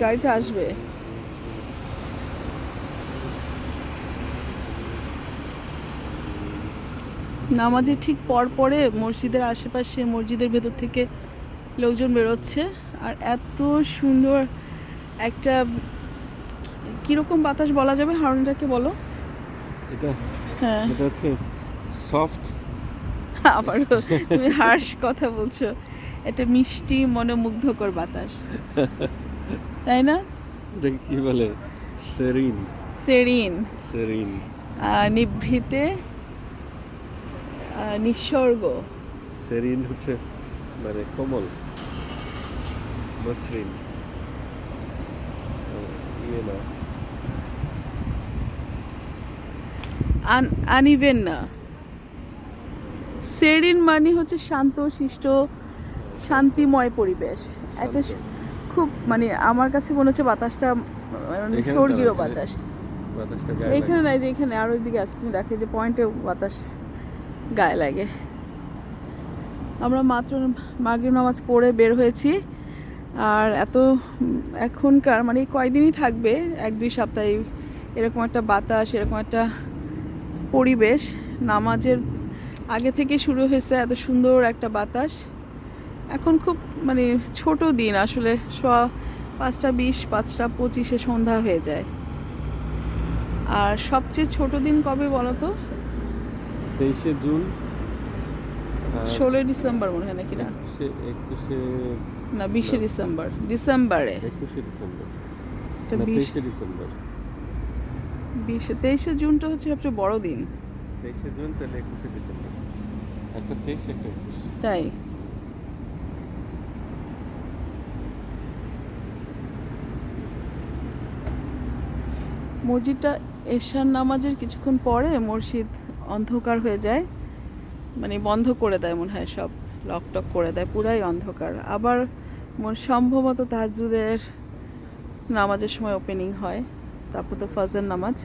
গাড়িটা আসবে। নামাজের ঠিক পর পরে মসজিদের আশেপাশে মসজিদের ভেতর থেকে লোকজন বেরোচ্ছে। আর এত সুন্দর একটা কীরকম বাতাস বলা যাবে? হারনটাকে বলো। এটা? হ্যাঁ। এটা হচ্ছে সফট আবারও তুমি হার্শ কথা বলছো। এটা মিষ্টি মনোমুগ্ধকর বাতাস। তাই না? এটাকে কি বলে? সেরিন। সেরিন। সেরিন। নিভৃতে আহ, নিঃস্বর্গ সেরিন হচ্ছে মানে কোমল। মসৃণ। ইয়ে না। আনিবেন না সেরিন মানে হচ্ছে শান্ত শিষ্ট শান্তিময় পরিবেশ। একটা। খুব মানে আমার কাছে মনে হচ্ছে বাতাসটা মানে স্বর্গীয় বাতাস। লাগে। নাই যে এখানে আরও দিকে আছে তুমি দেখো যে পয়েন্টে বাতাস গায়ে লাগে। আমরা মাত্র মাগরিব নামাজ পড়ে বের হয়েছি আর এত এখনকার মানে কয়দিনই থাকবে এক দুই সপ্তাহে এরকম একটা বাতাস এরকম একটা পরিবেশ নামাজের আগে থেকে শুরু হয়েছে এত সুন্দর একটা বাতাস। এখন খুব মানে ছোট দিন আসলে সোয়া পাঁচটা বিশ পাঁচটা পঁচিশে সন্ধ্যা হয়ে যায়। আর সবচেয়ে ছোট দিন কবে বলো তো তেইশে জুন ষোলোই ডিসেম্বর মনে হয় নাকি না? একুশে না বিশে ডিসেম্বর ডিসেম্বরে। একুশে ডিসেম্বর। তেইশে ডিসেম্বর। বিশে তেইশে জুনটা হচ্ছে সবচেয়ে বড় দিন। তেইশে জুন তাহলে একুশে ডিসেম্বর। একটা তেইশ একটা একুশ। তাই? মসজিদটা এশার নামাজের কিছুক্ষণ পরে মসজিদ অন্ধকার হয়ে যায়। মানে বন্ধ করে দেয় মনে হয় সব, লক টক করে দেয়, পুরাই অন্ধকার। আবার সম্ভবত তাহাজুদের নামাজের সময় ওপেনিং হয়, তারপর তো ফজর নামাজ।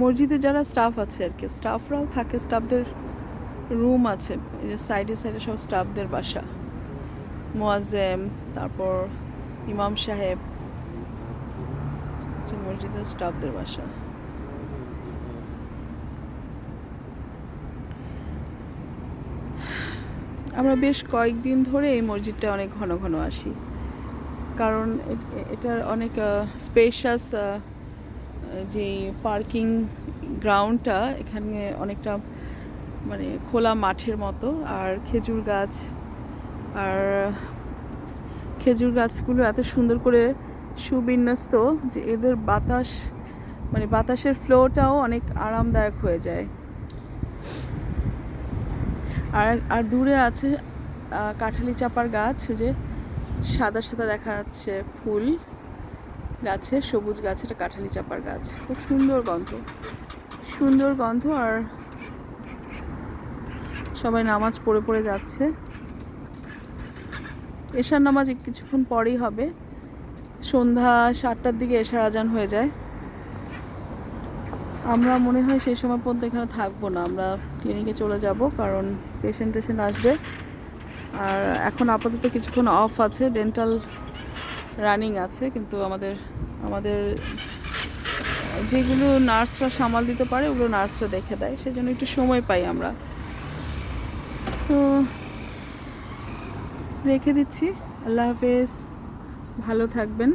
মসজিদে যারা স্টাফ আছে আর কি স্টাফরাও থাকে স্টাফদের রুম আছে, এই যে সাইডে সাইডে সব স্টাফদের বাসা। মোয়াজ্জেম, তারপর ইমাম সাহেব হচ্ছে মসজিদের স্টাফদের বাসা। আমরা বেশ কয়েকদিন ধরে এই মসজিদটা অনেক ঘন ঘন আসি। কারণ এটার অনেক স্পেশাস যে পার্কিং গ্রাউন্ডটা এখানে অনেকটা মানে খোলা মাঠের মতো। আর খেজুর গাছ, আর খেজুর গাছগুলো এত সুন্দর করে সুবিন্যস্ত যে এদের বাতাস মানে বাতাসের ফ্লোটাও অনেক আরামদায়ক হয়ে যায়। আর আর দূরে আছে কাঁঠালি চাপার গাছ যে সাদা সাদা দেখা যাচ্ছে ফুল গাছে, সবুজ গাছ, এটা কাঁঠালি চাপার গাছ। খুব সুন্দর গন্ধ। সুন্দর গন্ধ আর সবাই নামাজ পড়ে পড়ে যাচ্ছে। এশার নামাজ কিছুক্ষণ পরেই হবে। সন্ধ্যা সাতটার দিকে এশার আজান হয়ে যায়। আমরা মনে হয় সেই সময় পর্যন্ত এখানে থাকব না। আমরা ক্লিনিকে চলে যাব কারণ পেশেন্ট টেশেন্ট আসবে। আর এখন আপাতত কিছুক্ষণ অফ আছে ডেন্টাল রানিং আছে, কিন্তু আমাদের আমাদের, যেগুলো নার্সরা সামাল দিতে পারে, ওগুলো নার্সরা দেখে দেয়। সেজন্য একটু সময় পাই আমরা। তো রেখে দিচ্ছি। আল্লাহ হাফেজ। ভালো থাকবেন।